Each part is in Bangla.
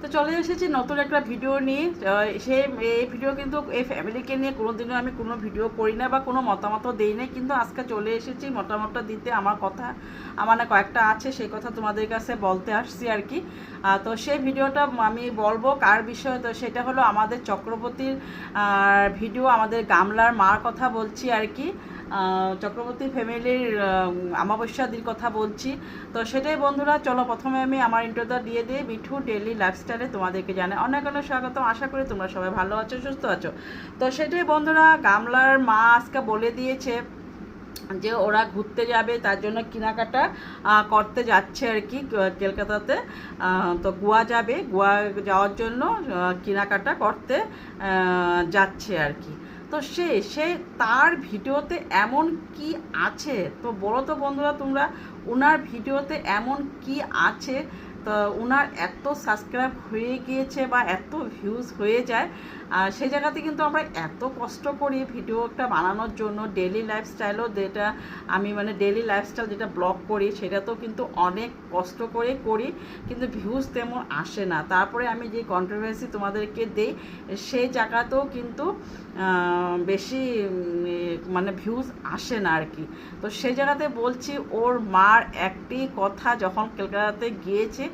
তো চলে এসেছি নতুন একটা ভিডিও নিয়ে। সে, এই ভিডিও কিন্তু এই ফ্যামিলিকে নিয়ে কোনোদিনও আমি কোনো ভিডিও করি না বা কোনো মতামত দিই না কিন্তু আজকে চলে এসেছি মতামতটা দিতে আমার কথা, আমার না কয়েকটা আছে, সেই কথা তোমাদের কাছে বলতে আসছি আর কি। তো সেই ভিডিওটা আমি বলব কার বিষয়ে? তো সেটা হলো আমাদের চক্রবর্তীর ভিডিও আমাদের গামলার মার কথা বলছি আর কি। চক্রবর্তী ফ্যামিলির আমাবস্যাদির কথা বলছি। তো সেটাই বন্ধুরা, চলো প্রথমে আমি আমার ইন্টারভিউটা দিয়ে দিয়ে মিঠু, ডেলি লাইফস্টাইলে তোমাদেরকে জানাই। অনেক অনেক স্বাগতম। আশা করি তোমরা সবাই ভালো আছো, সুস্থ আছো। তো সেটাই বন্ধুরা, গামলার মা আজকে বলে দিয়েছে যে ওরা ঘুরতে যাবে, তার জন্য কেনাকাটা করতে যাচ্ছে আর কি কলকাতাতে। তো গোয়া যাবে। গোয়া যাওয়ার জন্য কেনাকাটা করতে যাচ্ছে আর কি। তো সে সে তার ভিডিওতে এমন কি আছে? তো বলো তো বন্ধুরা তোমরা ওনার ভিডিওতে এমন কি আছে? তো ওনার এত সাবস্ক্রাইব হয়ে গিয়েছে বা এত ভিউজ হয়ে যায়, আর সেই জায়গাতে কিন্তু আমরা এত কষ্ট করি ভিডিওটা বানানোর জন্য ডেলি লাইফস্টাইলও যেটা আমি মানে ডেলি লাইফস্টাইল যেটা ব্লগ করি সেটা তো কিন্তু অনেক কষ্ট করে করি, কিন্তু ভিউজ তেমন আসে না। তারপরে আমি যে কন্ট্রোভার্সি তোমাদেরকে দেই, সেই জায়গাতেও কিন্তু বেশি মানে ভিউজ আসে না আর কি। তো সেই জায়গাতে বলছি, ওর মার একটি কথা যখন কলকাতাতে গিয়েছে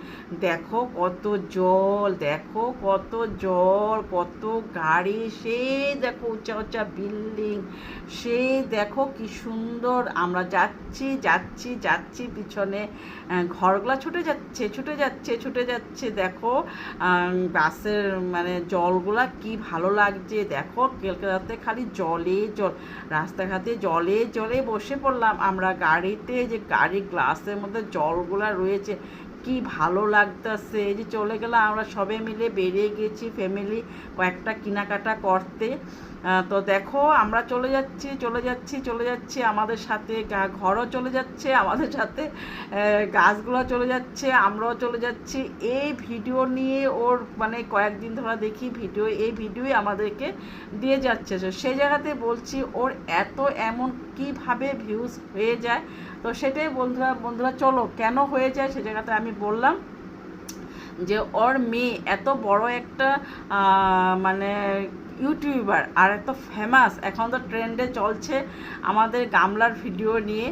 দেখো কত জল, দেখো কত জল, কত গাড়ি সেই দেখো উঁচা উঁচা বিল্ডিং সেই দেখো কি সুন্দর। আমরা যাচ্ছি যাচ্ছি যাচ্ছি, পিছনে ঘরগুলা ছুটে যাচ্ছে ছুটে যাচ্ছে ছুটে যাচ্ছে, দেখো বাসের মানে জলগুলা কি ভালো লাগছে। দেখো, কলকাতাতে খালি জলে জল, রাস্তাঘাটে জলে জলে বসে পড়লাম। আমরা গাড়িতে যে গাড়ি, গ্লাসের মধ্যে জলগুলা রয়েছে কি ভালো লাগতেছে? এই যে চলে গেলাম, আমরা সবে মিলে বেরিয়ে গেছি ফ্যামিলি কয়েকটা কেনাকাটা করতে। তো দেখো, আমরা চলে যাচ্ছি চলে যাচ্ছি চলে যাচ্ছি। আমাদের সাথে ঘরও চলে যাচ্ছে, আমাদের সাথে গাছগুলো চলে যাচ্ছে, আমরাও চলে যাচ্ছি। এই ভিডিও নিয়ে ওর মানে কয়েকদিন ধরে দেখি ভিডিও, এই ভিডিওই আমাদেরকে দিয়ে যাচ্ছে। সেই জায়গাতে বলছি, ওর এত এমন কীভাবে ভিউজ হয়ে যায়? তো সেটাই বন্ধুরা বন্ধুরা, চলো কেন হয়ে যায় সে জায়গাতে আমি বললাম যে, ওর মেয়ে এত বড় একটা মানে ইউটিউবার, আর এত ফেমাস এখন তো ট্রেন্ডে চলছে আমাদের গামলার ভিডিও নিয়ে।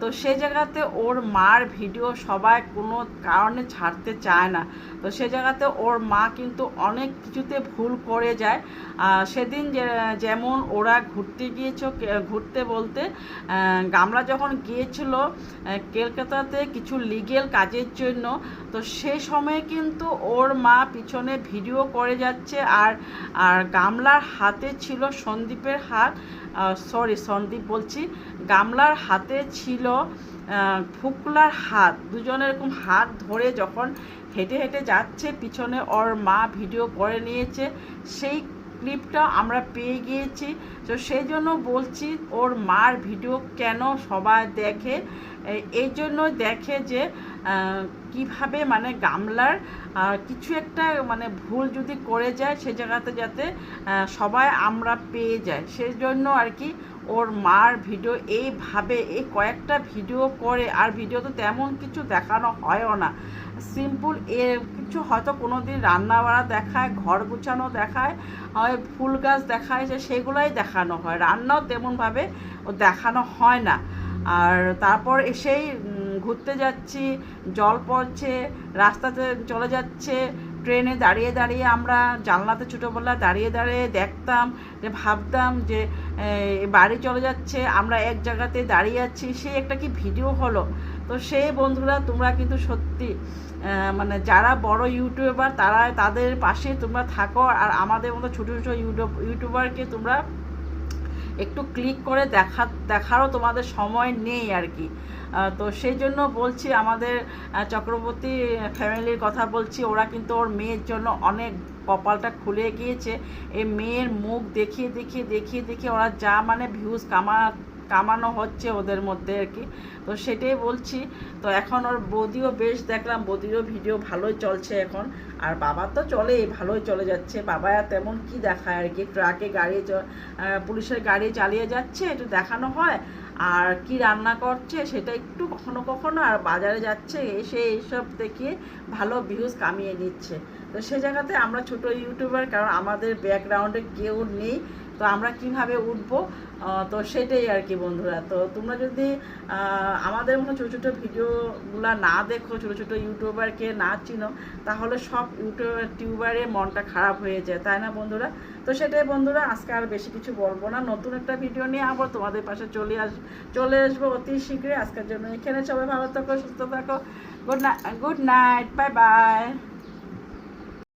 তো সেই জায়গাতে ওর মার ভিডিও সবাই কোনো কারণে ছাড়তে চায় না। তো সেই জায়গাতে ওর মা কিন্তু অনেক কিছুতে ভুল করে যায়। সেদিন যেমন ওরা ঘুরতে গিয়েছ ঘুরতে বলতে গামলা যখন গিয়েছিল কলকাতাতে কিছু লিগেল কাজের জন্য, তো সে সময় কিন্তু ওর মা পিছনে ভিডিও করে যাচ্ছে, আর আর গামলার হাতে ছিল সন্দীপের হাত সরি সন্দীপ বলছি, গামলার হাতে ছিল ফুকলার হাত। দুজনে এরকম হাত ধরে যখন হেঁটে হেঁটে যাচ্ছে, পিছনে ওর মা ভিডিও করে নিয়েছে, সেই ক্লিপটা আমরা পেয়ে গিয়েছি। তো সেই জন্য বলছি, ওর মার ভিডিও কেন সবাই দেখে? এই- জন্য দেখে যে কীভাবে মানে গামলার কিছু একটা মানে ভুল যদি করে যায় সে জায়গাতে যাতে সবাই আমরা পেয়ে যাই সেই জন্য আর কি ওর মার ভিডিও এইভাবে, এই কয়েকটা ভিডিও করে, আর ভিডিও তো তেমন কিছু দেখানো হয়ও না। সিম্পল এ কিছু হয়তো কোনো দিন রান্না বাড়া দেখায়, ঘর গুছানো দেখায়, হয় ফুল গাছ দেখায় যে সেগুলাই দেখানো হয়। রান্নাও তেমনভাবে ও দেখানো হয় না। আর তারপর এসেই ঘুরতে যাচ্ছি, জল পড়ছে, রাস্তাতে চলে যাচ্ছে, ট্রেনে দাঁড়িয়ে দাঁড়িয়ে আমরা জানলাতে ছোটোবেলা দাঁড়িয়ে দাঁড়িয়ে দেখতাম, যে ভাবতাম যে বাড়ি চলে যাচ্ছে, আমরা এক জায়গাতে দাঁড়িয়ে আছি সেই একটা কি ভিডিও হলো? তো সেই বন্ধুরা, তোমরা কিন্তু সত্যি মানে যারা বড় ইউটিউবার, তারা তাদের পাশে তোমরা থাকো, আর আমাদের মতো ছোটো ছোটো ইউটিউব, ইউটিউবারকে তোমরা একটু ক্লিক করে দেখা, দেখারও তোমাদের সময় নেই আর কি। তো সেই জন্য বলছি আমাদের চক্রবর্তী ফ্যামিলির কথা বলছি, ওরা কিন্তু ওর মেয়ের জন্য অনেক কপালটা খুলে গিয়েছে। এই মেয়ের মুখ দেখিয়ে দেখিয়ে দেখিয়ে দেখিয়ে ওরা যা মানে ভিউজ কামা কামানো হচ্ছে ওদের মধ্যে আর কি। তো সেটাই বলছি। তো এখন ওর বৌদিও বেশ দেখলাম, বৌদিরও ভিডিও ভালোই চলছে এখন। আর বাবা তো চলেই, ভালোই চলে যাচ্ছে। বাবা আর তেমন কি দেখায় আর কি? ট্রাকে গাড়ি পুলিশের গাড়ি চালিয়ে যাচ্ছে, একটু দেখানো হয়। আর কি রান্না করছে সেটা একটু কখনো কখনো আর বাজারে যাচ্ছে, এসে এইসব দেখিয়ে ভালো ভিউজ কামিয়ে নিচ্ছে তো সে জায়গাতে আমরা ছোট ইউটিউবার, কারণ আমাদের ব্যাকগ্রাউন্ডে কেউ নেই। তো আমরা কীভাবে উঠবো? তো সেটাই আর কি বন্ধুরা। তো তোমরা যদি আমাদের মতো ছোটো ছোটো ভিডিওগুলো না দেখো, ছোটো ছোটো ইউটিউবারকে না চিনো, তাহলে সব ইউটিউব টিউবারে মনটা খারাপ হয়ে যায়, তাই না বন্ধুরা? তো সেটাই বন্ধুরা, আজকে আর বেশি কিছু বলব না। নতুন একটা ভিডিও নিয়ে আবার তোমাদের পাশে চলে আস, চলে আসব অতি শীঘ্রই। আজকের জন্য এখানে সবাই ভালো থাকো, সুস্থ থাকো। Good night good night bye bye